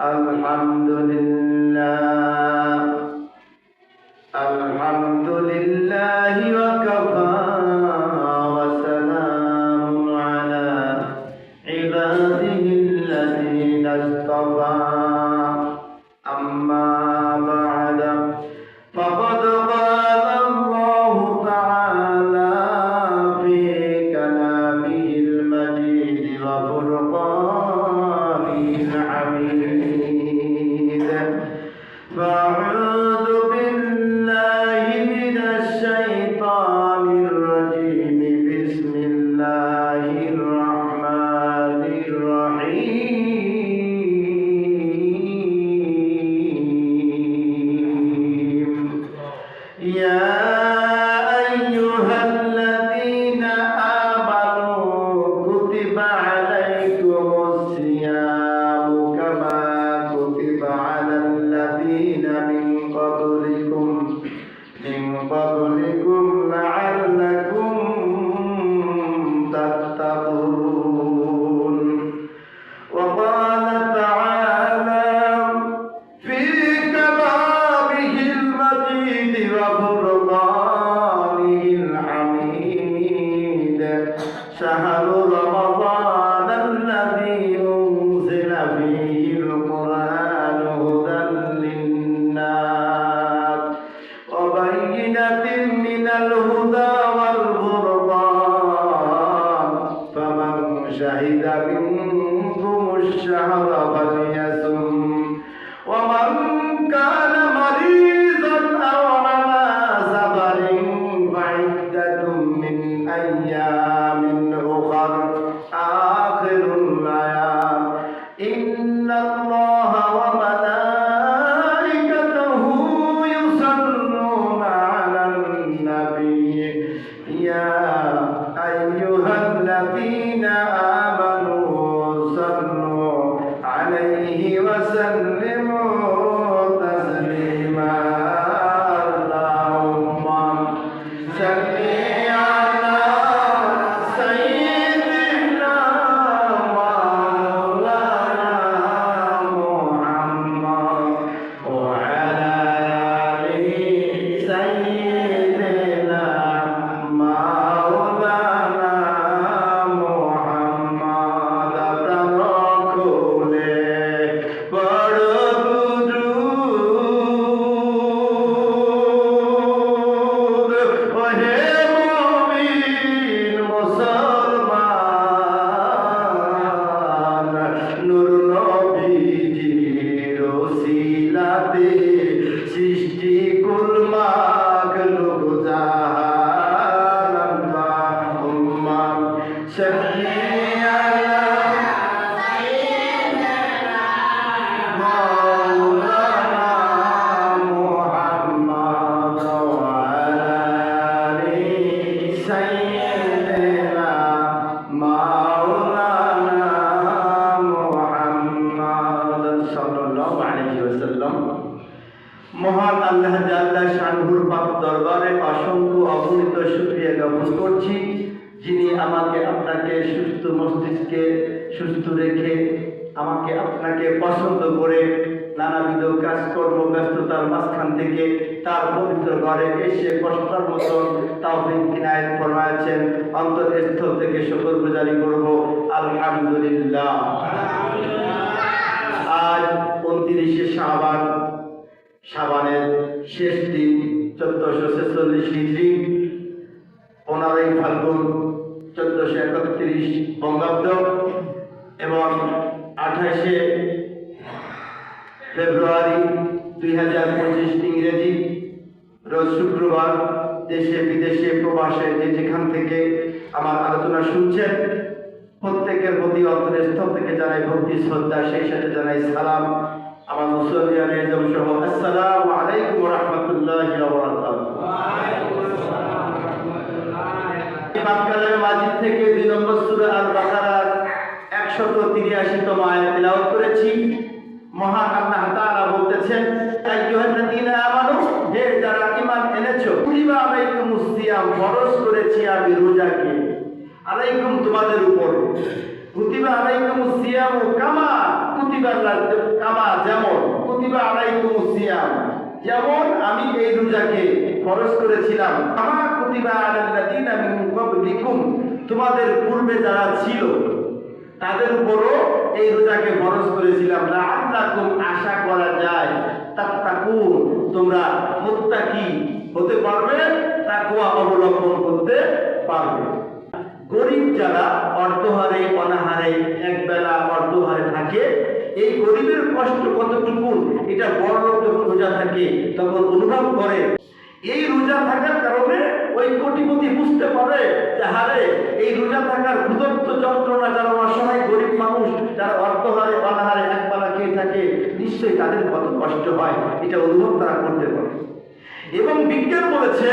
الحمد لله الحمد لله وكفى অসংখ্য অগণিত শুকরিয়া জ্ঞাপন করছি, যিনি আমাকে আপনাকে সুস্থ মস্তিষ্কে সুস্থ রেখে আমাকে আপনাকে পছন্দ করে নানাবিধ কাজকর্ম, ব্যস্ততার মাঝখান থেকে তার পবিত্র ঘরে এসে কষ্টার মতন তাওফিক কিনায়ত ফরমায়েছেন। অন্তরস্থল থেকে শুকর গুজারি করব, আলহামদুলিল্লাহ। আজ উনত্রিশে শাবান সাবানের শেষ দিন। চোদ্দশো ছেচল্লিশ হিজড়ি পনেরোই ফাল্গুন চোদ্দশো একত্রিশ বঙ্গাব্দ এবং আঠাশে ফেব্রুয়ারি দুই হাজার পঁচিশ ইংরেজি। রোজ শুক্রবার দেশে বিদেশে প্রবাসে যে যেখান থেকে আমার আলোচনা শুনছেন, প্রত্যেকের প্রতি অন্তরের স্থল থেকে জানাই ভক্তি, শ্রদ্ধা, সেই সাথে জানাই সালাম। আমার মুসলিয়ান এজম সহ, আসসালামু আলাইকুম রহমতুল্লাহ বাক্কালের মাজিদ থেকে দুই নম্বর সূরা আল বাকারার একশত তিরিয়াশিতম আয়াত তেলাওয়াত করেছি। মহান আল্লাহ তাআলা বলতেছেন আইয়ুহাল্লাযীনা আমানু, হে যারা ঈমান এনেছো কুতিবা আলাইকুমুস সিয়াম, ফরজ করেছি আমি রোজাকে। আলাইকুম তোমাদের উপর। কুতিবা আলাইকুমুস সিয়াম কামা কুতিবা কুতিবা কামা, যেমন কুতিবা আলাইকুম সিয়াম। যেমন আমি এই রোজাকে ফরজ করেছিলাম। কামা কুতিবা আলাল্লাযিনা মিন ক্বাবলিকুম। তোমাদের পূর্বে যারা ছিল, তাদের উপরও এই রোজাকে ফরজ করেছিলাম। লাআল্লাকুম আশা করা যায়, তাত্তাকুন, তোমরা মুত্তাকি হতে পারবে, তাকওয়া অবলম্বন করতে পারবে। গরিব যারা অর্ধহারে, অনাহারে, একবেলা অর্ধহারে থাকে এই গরিবের কষ্ট কতটুকু? এটা বড় লোক যখন রোজা থাকে, তখন অনুভব করে। এই রোজা থাকার কারণে ওই কোটিপতি বুঝতে পারে যে, হারে, এই রোজা থাকার ক্ষুদত্ত যন্ত্রণা যারা অসহায় গরিব মানুষ, যারা অর্ধহারে অনাহারে একবেলা খেয়ে থাকে, নিশ্চয়ই তাদের কত কষ্ট হয়, এটা অনুভব তারা করতে পারে। এবং বিজ্ঞান বলেছে,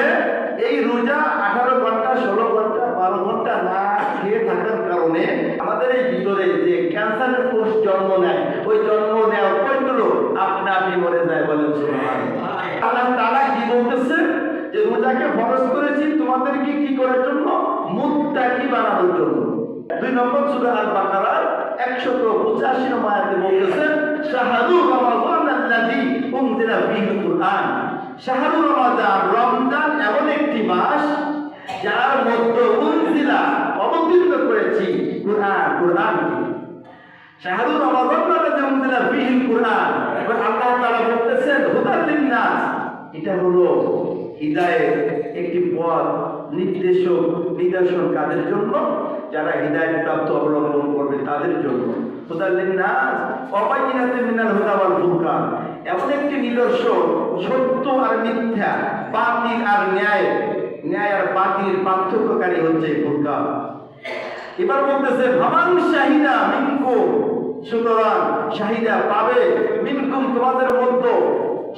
এই রোজা আঠারো ঘণ্টা, ষোলো ঘণ্টা বারো ঘণ্টা না খেয়ে থাকার কারণে আমাদের এই ভিতরে যে ক্যান্সারের কোষ জন্ম নেয় ওই জন্ম নেওয়ার পয়েন্টগুলো আপনা আপনি মরে যায় বলেন আল্লাহ তারা কি বলতেছে? যে রোজাকে ফরজ করেছি তোমাদেরকে কি করার জন্য? মুত্তাকি বানানোর জন্য। দুই নম্বর সূরা আল বাকারার 185 নম্বর আয়াতে বলতেছে শাহরু রমাদান আল্লাযী উনজিলা ফীহিল কুরআন। শাহরু রমাদান রমজান এমন একটি মাস যার মধ্যে উনজিলা অবতীর্ণ করেছি কুরআন কুরআন শাহরু রমাদান আল্লাযী উনজিলা ফীহিল কুরআন, এবার আল্লাহ তারা বলতেছেন, হুদাল লিন্নাস। এটা হলো হৃদায়ের একটি পথ, নির্দেশক, নিদর্শন কাদের জন্য? যারা হৃদায়ত প্রাপ্ত অবলম্বন করবে তাদের জন্য। এমন একটি নিদর্শন সত্য আর মিথ্যা, বাতিল আর ন্যায়। ন্যায় আর বাতিল পার্থক্যকারী হচ্ছে ফুরকান এবার বলতেছে ভামান শাহিদা মিনকুম। সুতরাং শাহিদা পাবে। মিনকুম তোমাদের মধ্যে।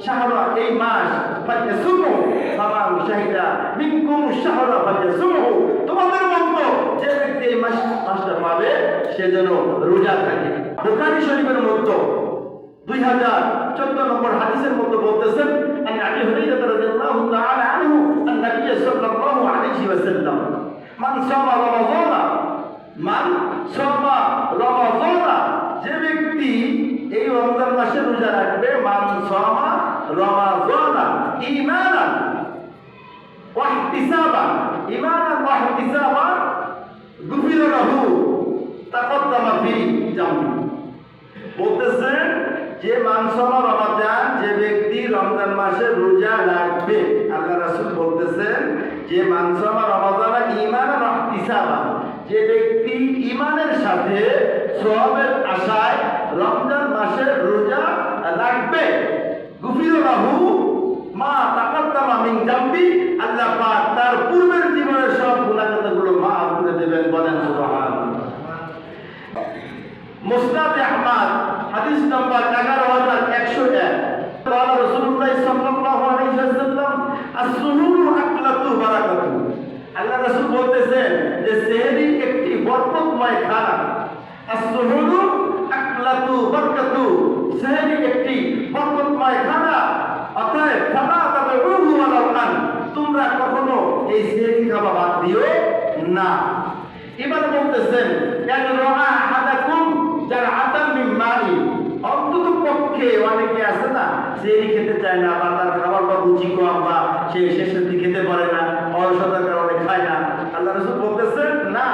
শাহরা এই মাস ফায়াসুমু ভামান শাহিদা মিনকুম শাহরা ফায়াসুমু তোমাদের মধ্যে যে ব্যক্তি এই মাস মাসটা পাবে, সে যেন রোজা থাকে। বুখারী শরীফের দুই হাজার চোদ্দ নম্বর হাদিসের মধ্যে বলতেছেন, আন আবি হুরাইরা রাদিয়াল্লাহু তাআলা আনহু, আন নবী সাল্লাল্লাহু আলাইহি ওয়াসাল্লাম, মান সামা রমাযানা মান সামা রমাযানা যে ব্যক্তি এই রমজান মাসে রোজা রাখবে, মান সামা রমাযানা ঈমানান ওয়া ইহতিসাবান ঈমানান ওয়া ইহতিসাবান গুফিরা লাহু, তাকদ্দামা ফি জামবি বলতেছেন যে মানসমা রমাজান, যে ব্যক্তি রমজান মাসে রোজা রাখবে, আল্লাহ রাসূল বলতেছেন যে মানসমা রমাজান ইমান ইহতিসাবা যে ব্যক্তি ইমানের সাথে সওয়াবের আশায় রমজান মাসে রোজা রাখবে, গুফির লাহু মা তাকাদ্দামা মিন জামবি, আল্লাহ পাক তার পূর্বের জীবনের সব গুনাহগুলো মা করে দেবেন, বলেন সুবহানাল্লাহ। মুসনাদ আহমদ হাদিস নাম্বার এগারো হাজার একশো এক। রসুল্লাহ সাল্লাল্লাহু আলাইহি ওয়াসাল্লাম আসলুরু আকলাতু বারাকাতু। আল্লাহ রাসূল বলতেছেন যে, সেহরি একটি বরকতময় খানা। আসলুরু আকলাতু বারাকাতু। সেহরি একটি বরকতময় খানা। অতএব ফালা তাদউহু ওয়ালা তান তোমরা কখনো এই সেহরি খাওয়া বাদ দিও না। এবার বলতেছেন এক রহা যার মিম্মাই অন্তত পক্ষে অনেকে আছে না সে খেতে চায় না বা তার খাবার বা রুচি কম বা সে শেষের দিকে খেতে পারে না, অলসতার কারণে খায় না। আল্লাহ রসুল বলতেছেন না,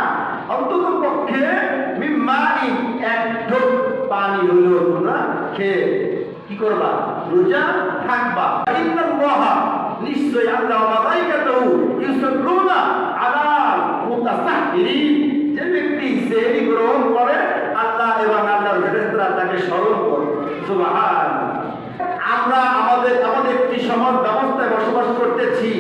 অন্তত পক্ষে এক ঢোক পানি হলেও তোমরা খেয়ে কি করবা? রোজা থাকবা নিশ্চয় আল্লাহ মালাইকাতুহু ইউসাল্লুনা আলা যে ব্যক্তি সেহরি গ্রহণ করে এবং আল্লাহর ফেরেশতারা তাকে স্মরণ করে। আমরা আমাদের আমাদের একটি সমাজ ব্যবস্থায় বসবাস করতেছি।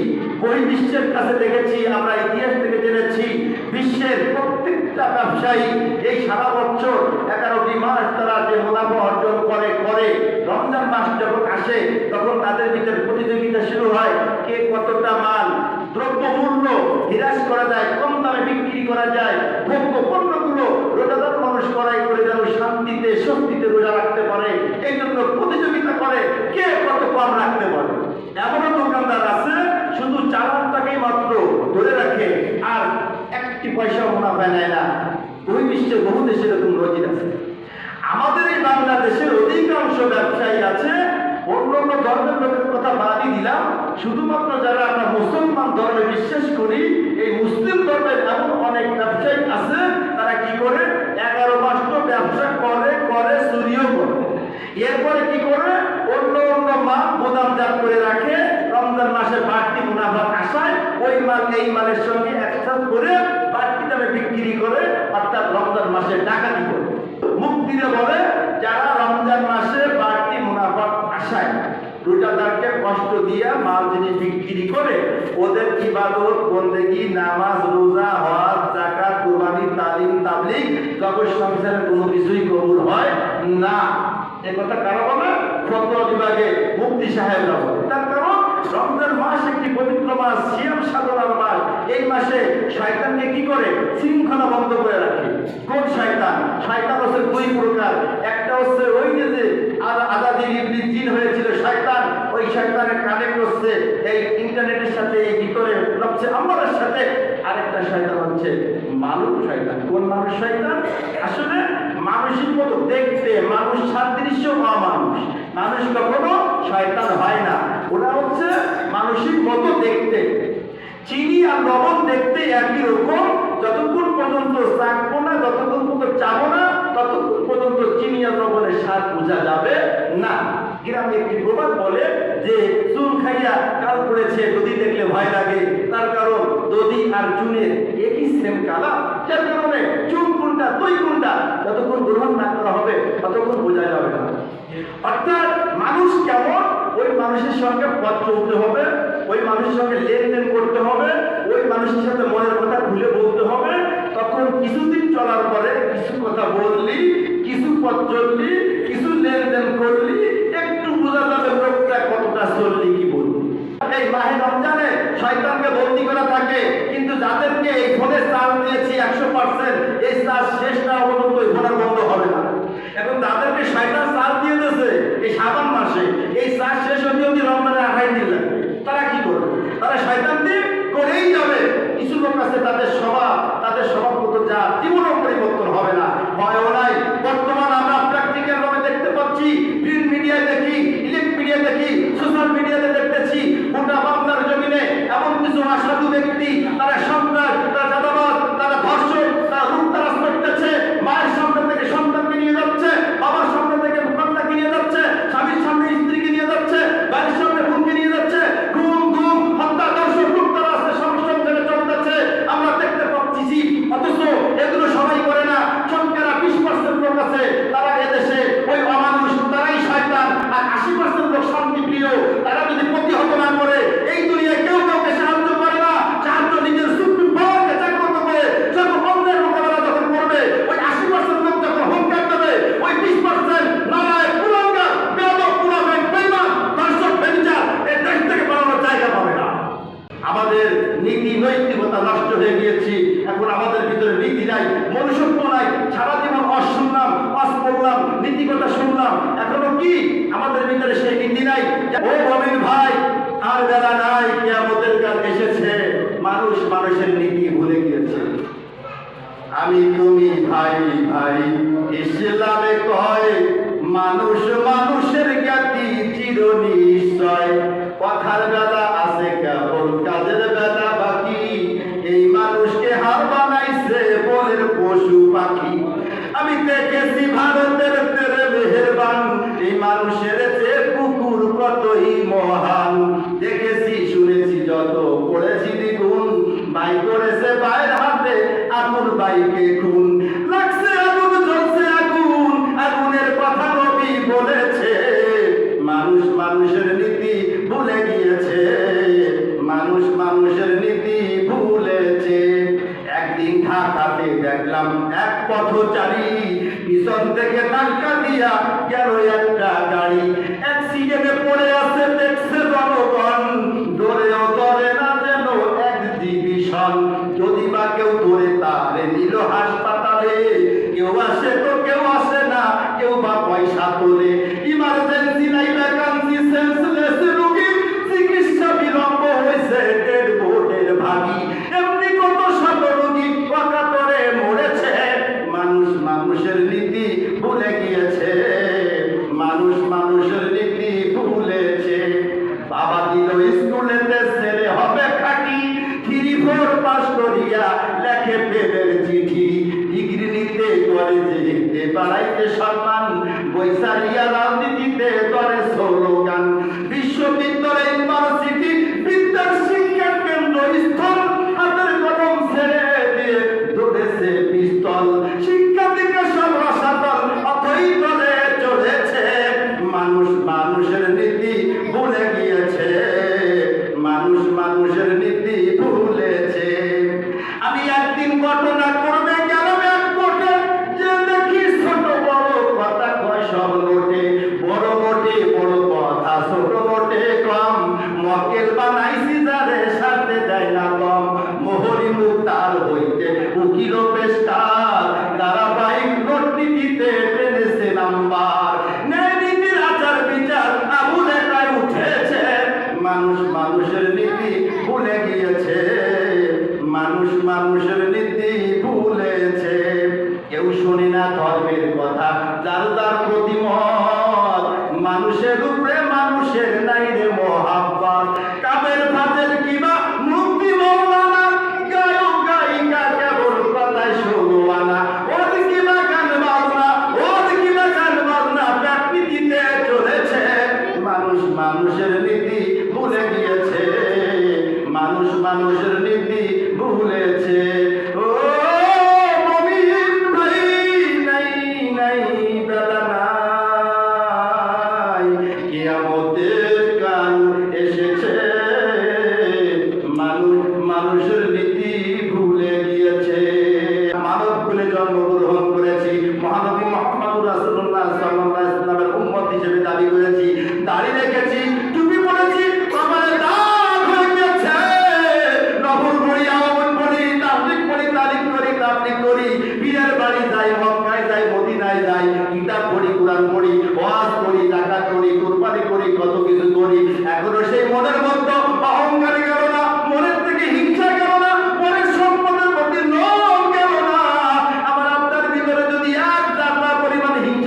বহির্বিশ্বের কাছে দেখেছি, আমরা ইতিহাস থেকে জেনেছি, বিশ্বের প্রত্যেকটা ব্যবসায়ী এই সারা বছর এগারোটি মাস তারা যে মুনাফা অর্জন করে করে। রমজান মাস যখন আসে, তখন তাদের ভিতরে প্রতিযোগিতা শুরু হয়, কে কতটা মাল, দ্রব্যমূল্য হ্রাস করা যায়, কম দামে বিক্রি করা যায় ভোগ্য পণ্যগুলো রোজাদার করাই করে যেন শান্তিতে, স্বস্তিতে রোজা রাখতে পারে, এই জন্য প্রতিযোগিতা করে কে কত কম রাখতে পারে? এমনও দোকানদার আছে, শুধু চালানটাকেই মাত্র ধরে রাখে, আর একটি পয়সা মুনাফা নেয় না। ওই বিশ্বের বহু দেশে এরকম রোজির আছে। আমাদের এই বাংলাদেশের অধিকাংশ ব্যবসায়ী আছে অন্য অন্য ধর্মের লোকের কথা বাদই দিলাম। শুধুমাত্র যারা আমরা মুসলমান ধর্মে বিশ্বাস করি, এই মুসলিম ধর্মের এমন অনেক ব্যবসায়ী আছে, তারা কি করে? এগারো মাস তো ব্যবসা করে করে চুরিও করে এরপরে কি করে অন্য অন্য মাল গোদামজাত করে রাখে রমজান মাসে বাড়তি মুনাফার আশায় ওই মাল এই মালের সঙ্গে একসাথ করে বাড়তি দামে বিক্রি করে অর্থাৎ রমজান মাসে ডাকাতি করে মুক্তিরে বলে যারা রমজান মাসে বাড়তি মুনাফার আশায় রোজাদারকে কষ্ট দিয়া মাল জিনিস বিক্রি করে ওদের ইবাদত, বন্দেগি, নামাজ, রোজা, হজ জাকাত তালিম সংসারে কোনো কিছুই কবুল হয় না। এ কথা বলে? বিভাগে মুফতি সাহেবরা বলে। তার কারণ, রমজান মাস একটি পবিত্র মাস, সিয়াম সাধনার মাস। এই মাসে শয়তানকে কি করে? শৃঙ্খলা বন্ধ করে রাখে। কোন শয়তান? শয়তান হচ্ছে দুই প্রকার। একটা হচ্ছে ওই যে ইবলিস জিন হয়েছিল, শয়তান। ওই শয়তানের কানেক্ট হচ্ছে এই ইন্টারনেটের সাথে, এই ভিতরে নবছে আমাদের সাথে। আরেকটা শয়তান হচ্ছে মানুষ শয়তান। কোন মানুষ শয়তান? আসলে মানুষের মতো দেখতে, মানুষ সাদৃশ্য অমানুষ মানুষ কখনো শয়তান হয় না। ওরা হচ্ছে মানুষের মতো দেখতে। চিনি আর লবণ দেখতে একই রকম। যতক্ষণ পর্যন্ত চাকবো না, যতক্ষণ পর্যন্ত চাবো না, ততক্ষণ পর্যন্ত চিনি আর লবণের স্বাদ বোঝা যাবে না। গ্রামে একটি প্রবাদ বলে যে চুন খাইয়া কাল পড়েছে, দধি দেখলে ভয় লাগে। তার কারণ দধি আর চুনের একই সেম কালা যার কারণে চুন কোনটা, দই কোনটা যতক্ষণ গ্রহণ না করা হবে, ততক্ষণ বোঝা যাবে না। অর্থাৎ মানুষ কেমন? ওই মানুষের সঙ্গে পথ চলতে হবে, ওই মানুষের সঙ্গে লেনদেন করতে হবে, ওই মানুষের সাথে মনের কথা খুলে বলতে হবে। তখন কিছুদিন চলার পরে কিছু কথা বললি, কিছু পথ চললি, কিছু লেনদেন করলি একটু বোঝা যাবে লোকটা কতটা চললি কি বললি এই মাহে রমজানে শয়তানকে বন্দি করা থাকে কিন্তু যাদেরকে এই ফোনে চার্জ দিয়েছি একশো পার্সেন্ট এই চার্জ শেষ ধাক্কা দিয়া দিল স্কুলেতে ছেলে হবে খাটি, থ্রি, ফোর পাস করিয়া লেখে প্রেমের চিঠি। ডিগ্রি নিতে কলেজে লিখতে পারাইতে সম্মান বৈশালিয়া রাজনীতিতে মানুষের উপরে মানুষের নাই রে মহাব্বত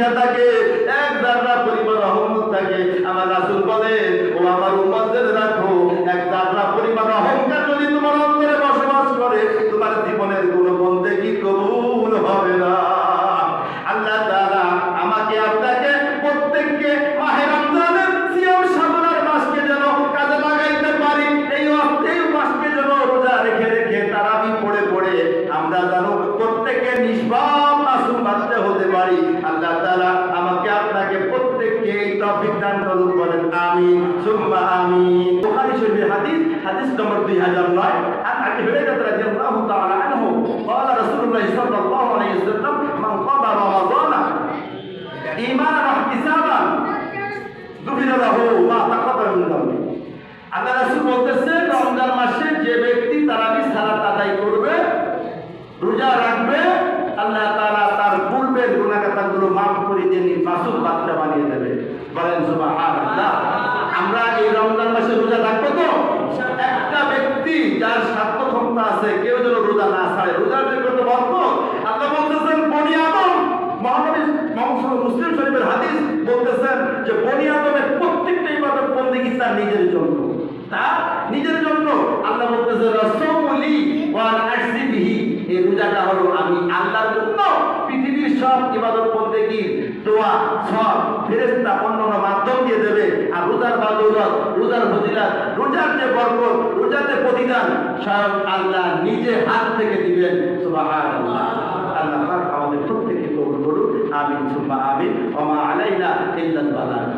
থাকে এক দাররা পরিমাণ অহংকার থাকে। আমার রাসুল বলে ও আমার হাদিস হাদিস নম্বর 2009 عن ابي هريره رضي الله تعالى عنه قال رسول الله صلى الله عليه وسلم من قضى رمضان ايمانا واحتسابا غفر له ما تقدم من ذنبه আল্লাহ রাসূল বলতেছেন রমজান মাসে যে ব্যক্তি তারাবি সালাত আদায় করবে রোজা রাখবে আল্লাহ তাআলা তার পূর্বের গুনাহগাতাগুলো মাফ করে দিয়ে মাসুম বাচ্চা বানিয়ে দেবে বলেন সুবহানাল্লাহ আছে, কেউ যেন রোজা না ছাড়ে। রোজা বের করতে পারব আল্লাহ বলতেছেন, বনি আদম মহানবী মুসলিম শরীফের হাদিস বলতেছেন যে, বনি আদমের প্রত্যেকটা ইবাদত বন্দেগী তার নিজের জন্য। তার নিজের জন্য আল্লাহ বলতেছে রসৌলি ওয়ান আরসিবিহি এই রোজাটা হলো আমি আল্লাহর জন্য পৃথিবীর সব ইবাদত বন্দেগী দোয়া সব ফেরেশতা অন্যান্য মাধ্যম দিয়ে দেবে। আর রোজার বাদৌলত, রোজার ফজিলাত, রোজার যে বরকত রোজার যে প্রতিদান স্বয়ং আল্লাহ নিজে হাত থেকে দিবেন। আল্লাহ আমাদের প্রত্যেককে কবুল করুন আমিন, সুম্মা আমিন। ওমা আলাইনা ইল্লাল বালাগ।